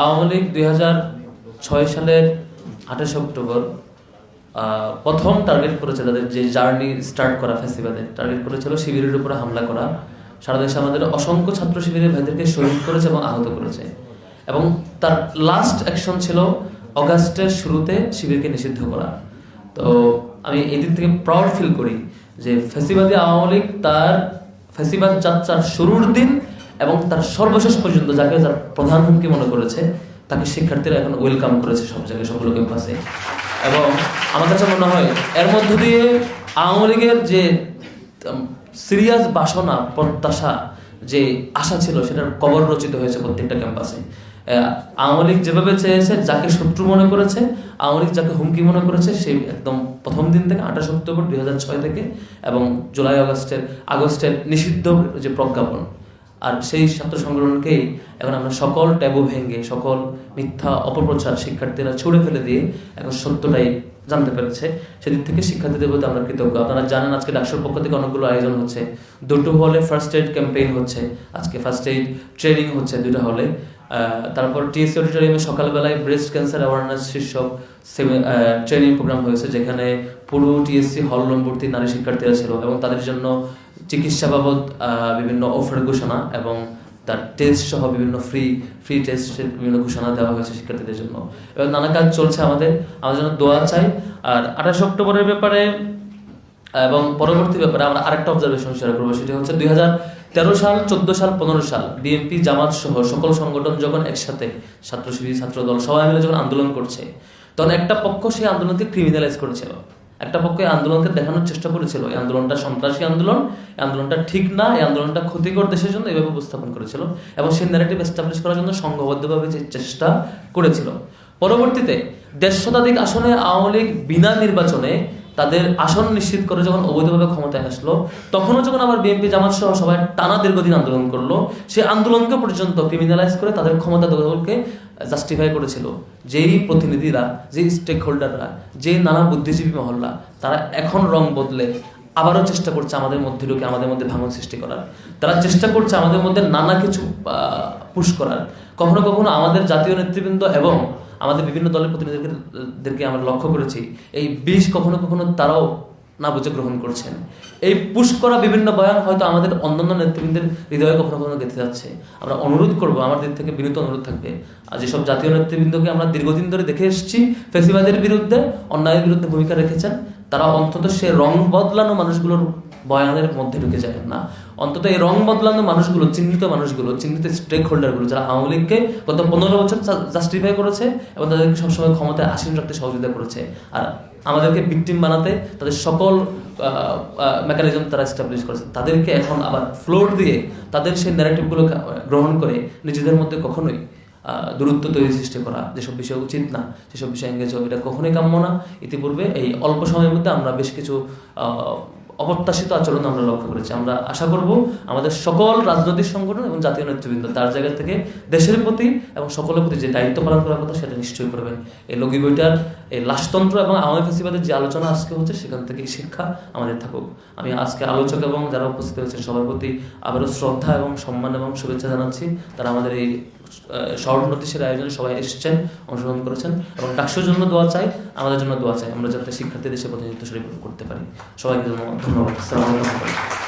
আওয়ামী লীগ দুই সালের আঠাশে অক্টোবর প্রথম টার্গেট করেছে তাদের যে জার্নি স্টার্ট করা ফেস্টিভ্যালে টার্গেট করেছিল শিবিরের উপরে হামলা করা। সারা দেশে আমাদের অসংখ্য ছাত্র শিবিরের ভাইদেরকে শহীদ করেছে এবং আহত করেছে। এবং তার লাস্ট অ্যাকশন ছিল অগাস্টের শুরুতে শিবিরকে নিষিদ্ধ করা। তো আমি এই দিক থেকে প্রাউড ফিল করি যে ফেসিবাদী আওয়ামী লীগ তার ফেসিবাদ যাত্রার শুরুর দিন এবং তার সর্বশেষ পর্যন্ত যাকে তার প্রধান হুমকি মনে করেছে, তাকে শিক্ষার্থীরা এখন ওয়েলকাম করেছে সব জায়গায় সবগুলো ক্যাম্পাসে এবং আমার কাছে মনে হয়, এর মধ্য দিয়ে আওয়ামী লীগের যে সিরিয়াস বাসনা, প্রত্যাশা, যে আশা ছিল, সেটার কবর রচিত হয়েছে প্রত্যেকটা ক্যাম্পাসে আওয়ামী লীগ যেভাবে চেয়েছে, যাকে শত্রু মনে করেছে, আওয়ামী লীগ যাকে হুমকি মনে করেছে, সেই একদম প্রথম দিন থেকে আঠাশ অক্টোবর দুই থেকে এবং জুলাই আগস্টের আগস্টের নিষিদ্ধ যে প্রজ্ঞাপন আর সেই ছাত্র সংগঠনকেই এখন আমরা সকল ট্যাবু ভেঙে, সকল মিথ্যা অপপ্রচার শিক্ষার্থীরা ছুড়ে ফেলে দিয়ে এখন সত্যটাই জানতে পেরেছে। সেদিক থেকে শিক্ষার্থীদের প্রতি আমরা কৃতজ্ঞ। আপনারা জানেন আজকে ডাকসুর পক্ষ থেকে অনেকগুলো আয়োজন হচ্ছে। দুটো হলে ফার্স্ট এইড ক্যাম্পেইন হচ্ছে। আজকে ফার্স্ট এইড ট্রেনিং হচ্ছে দুটো হলে। তারপর টিএসসি অডিটোরিয়ামে সকালবেলায় ব্রেস্ট ক্যান্সার অ্যাওয়ারনেস শীর্ষক ট্রেনিং প্রোগ্রাম হয়েছে, যেখানে পুরো টিএসসি হল ভর্তি নারী শিক্ষার্থীরা ছিল এবং তাদের জন্য চিকিৎসা বাবদ বিভিন্ন অফার ঘোষণা এবং তার টেস্ট সহ বিভিন্ন ফ্রি ফ্রি টেস্টের বিভিন্ন ঘোষণা দেওয়া হয়েছে শিক্ষার্থীদের জন্য। এবং নানা কাজ চলছে আমাদের আমাদের জন্য দোয়া চাই। আর আঠাশ অক্টোবরের ব্যাপারে এবং পরবর্তী ব্যাপারে আমরা আরেকটা অবজারভেশন শেয়ার করব, সেটা হচ্ছে দুই হাজার তেরো সাল, চোদ্দ সাল, পনেরো সাল বিএনপি, জামাত সহ সকল সংগঠন যখন একসাথে ছাত্র শিবির, ছাত্র দল সবাই মিলে যখন আন্দোলন করছে, তখন একটা পক্ষ সেই আন্দোলনকে ক্রিমিনালাইজ করেছিল। একটা পক্ষ আন্দোলনকে দেখানোর চেষ্টা করেছিল। এই আন্দোলনটা সন্ত্রাসী আন্দোলন, এই আন্দোলনটা ঠিক না, এই আন্দোলনটা ক্ষতিকর দেশের জন্য এভাবে উপস্থাপন করেছিল এবং সেই ন্যারেটিভ এস্টাবলিশ করার জন্য সংঘবদ্ধভাবে যে চেষ্টা করেছিল। পরবর্তীতে দেড় শতাধিক আসনে আওয়ামী লীগ বিনা নির্বাচনে তাদের আসন নিশ্চিত করে যখন অবৈধভাবে ক্ষমতায় আসলো, তখনও যখন আবার বিএনপি জামাত সহ সবাই টানা দীর্ঘদিন আন্দোলন করল সেই আন্দোলনকে পর্যন্ত ক্রিমিনালাইজ করে তাদের ক্ষমতা দখলকে জাস্টিফাই করেছিল। যেই প্রতিনিধিরা, যেই স্টেক হোল্ডাররা যে নানা বুদ্ধিজীবী মহল্লা, তারা এখন রং বদলে আবারও চেষ্টা করছে আমাদের মধ্যে ঢুকে, আমাদের মধ্যে ভাঙন সৃষ্টি করার। তারা চেষ্টা করছে আমাদের মধ্যে নানা কিছু পুশ করার। কখনো কখনো আমাদের জাতীয় নেতৃবৃন্দ এবং আমাদের বিভিন্ন দলের প্রতিনিধিদেরকে আমরা লক্ষ্য করেছি। এই বিষ কখনো কখনো তারাও না বুঝে গ্রহণ করছেন। এই পুশ করা বিভিন্ন বয়ান হয়তো আমাদের অন্যান্য নেতৃবৃন্দের হৃদয়ে কখনো কখনো গেঁথে যাচ্ছে। আমরা অনুরোধ করব, আমার দিক থেকে বিনীত অনুরোধ থাকবে। আর যেসব জাতীয় নেতৃবৃন্দকে আমরা দীর্ঘদিন ধরে দেখে এসেছি, ফেসিবাদের বিরুদ্ধে অন্যায়ের বিরুদ্ধে ভূমিকা রেখেছেন তারা অন্তত সে রং বদলানো মানুষগুলোর বয়ানের মধ্যে ঢুকে যায় না। অন্তত এই রং বদলানো মানুষগুলো, চিহ্নিত মানুষগুলো, চিহ্নিত স্টেক হোল্ডারগুলো যারা আওয়ামী লীগকে গত পনেরো বছর জাস্টিফাই করেছে এবং তাদেরকে সবসময় ক্ষমতায় আসীন রাখতে সহযোগিতা করেছে। আর আমাদেরকে ভিকটিম বানাতে তাদের সকল মেকানিজম তারা এস্টাবলিশ করেছে। তাদেরকে এখন আবার ফ্লোর দিয়ে তাদের সেই ন্যারেটিভগুলো গ্রহণ করে নিজেদের মধ্যে কখনোই দূরত্ব তৈরি সৃষ্টি করা। যেসব বিষয় উচিত না, সেসব বিষয়ে এঙ্গেজ হওয়া, এটা কখনোই কাম্য না। ইতিপূর্বে এই অল্প সময়ের মধ্যে আমরা বেশ কিছু অপ্রত্যাশিত আচরণ আমরা লক্ষ্য করেছি। আমরা আশা করব আমাদের সকল রাজনৈতিক সংগঠন এবং জাতীয় নেতৃবৃন্দ তার জায়গা থেকে দেশের প্রতি এবং সকলের প্রতি যে দায়িত্ব পালন করার কথা, সেটা নিশ্চয়ই করবেন। এই লগি বইটার এই লাশতন্ত্র এবং আওয়ামী ফেসিবাদের যে আলোচনা আজকে হচ্ছে, সেখান থেকে শিক্ষা আমাদের থাকুক। আমি আজকে আলোচক এবং যারা উপস্থিত হয়েছেন সবার প্রতি আবারও শ্রদ্ধা এবং সম্মান এবং শুভেচ্ছা জানাচ্ছি। তারা আমাদের এই স্মরণোত্তিসের আয়োজনে সবাই এসেছেন, অংশগ্রহণ করেছেন এবং ডাকসুর জন্য দোয়া চাই, আমাদের জন্য দোয়া চাই। আমরা যাতে শিক্ষার্থী দেশে প্রতিনিধিত্ব করতে পারি। সবাইকে ধন্যবাদ।